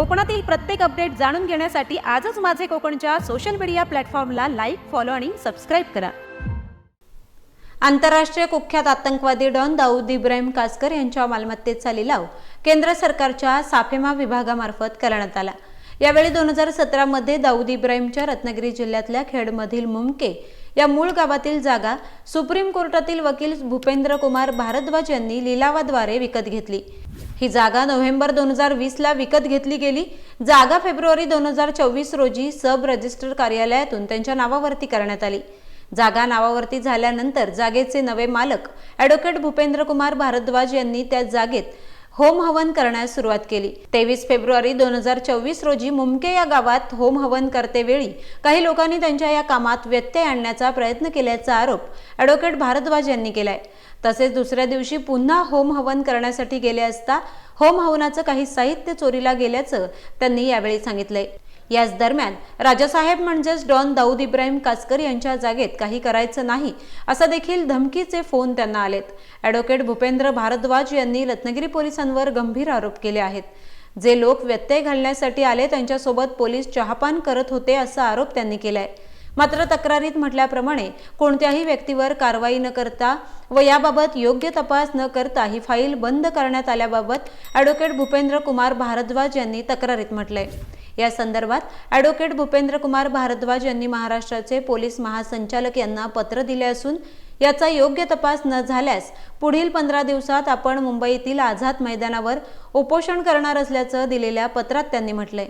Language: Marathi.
कोकणातील प्रत्येक अपडेट जाणून घेण्यासाठी आजच माझे कोकणच्या सोशल मीडिया प्लॅटफॉर्मला लाईक फॉलो आणि सबस्क्राईब करा. आंतरराष्ट्रीय कुख्यात आतंकवादी डॉन दाऊद इब्राहिम कासकर यांच्या मालमत्तेचा लिलाव केंद्र सरकारच्या साफेमा विभागामार्फत करण्यात आला. यावेळी दोन हजार सतरामध्ये दाऊद इब्राहिमच्या रत्नागिरी जिल्ह्यातल्या खेडमधील मुमके या मूळ गावातील जागा सुप्रीम कोर्टातील वकील भूपेंद्र कुमार भारद्वाज यांनी लिलावाद्वारे विकत घेतली. ही जागा नोव्हेंबर दोन हजार वीसला विकत घेतली गेली. जागा फेब्रुवारी दोन हजार चोवीस रोजी सब रजिस्टर कार्यालयातून त्यांच्या नावावरती करण्यात आली. जागा नावावरती झाल्यानंतर जागेचे नवे मालक ॲडव्होकेट भूपेंद्र कुमार भारद्वाज यांनी त्या जागेत होम हवन करण्यास सुरुवात केली. तेवीस फेब्रुवारी दोन हजार चोवीस रोजी मुमके या गावात होम हवन करतेवेळी काही लोकांनी त्यांच्या या कामात व्यत्यय आणण्याचा प्रयत्न केल्याचा आरोप ॲडव्होकेट भारद्वाज यांनी केलाय. तसेच दुसऱ्या दिवशी पुन्हा होम हवन करण्यासाठी गेले असता होम हवनाचं काही साहित्य चोरीला गेल्याचं त्यांनी यावेळी सांगितलंय. याच दरम्यान राजासाहेब म्हणजेच डॉन दाऊद इब्राहिम कासकर यांच्या जागेत काही करायचं नाही असा देखील धमकीचे फोन त्यांना आलेत. ॲडव्होकेट भूपेंद्र भारद्वाज यांनी रत्नागिरी पोलिसांवर गंभीर आरोप केले आहेत. जे लोक व्यत्यय घालण्यासाठी आले त्यांच्यासोबत पोलीस चहापान करत होते असा आरोप त्यांनी केलाय. मात्र तक्रारीत म्हटल्याप्रमाणे कोणत्याही व्यक्तीवर कारवाई न करता व याबाबत योग्य तपास न करता ही फाईल बंद करण्यात आल्याबाबत ॲडव्होकेट भूपेंद्र कुमार भारद्वाज यांनी तक्रारीत म्हटलंय. या संदर्भात ॲडव्होकेट भूपेंद्र कुमार भारद्वाज यांनी महाराष्ट्राचे पोलीस महासंचालक यांना पत्र दिले असून याचा योग्य तपास न झाल्यास पुढील पंधरा दिवसात आपण मुंबईतील आझाद मैदानावर उपोषण करणार असल्याचं दिलेल्या पत्रात त्यांनी म्हटलंय.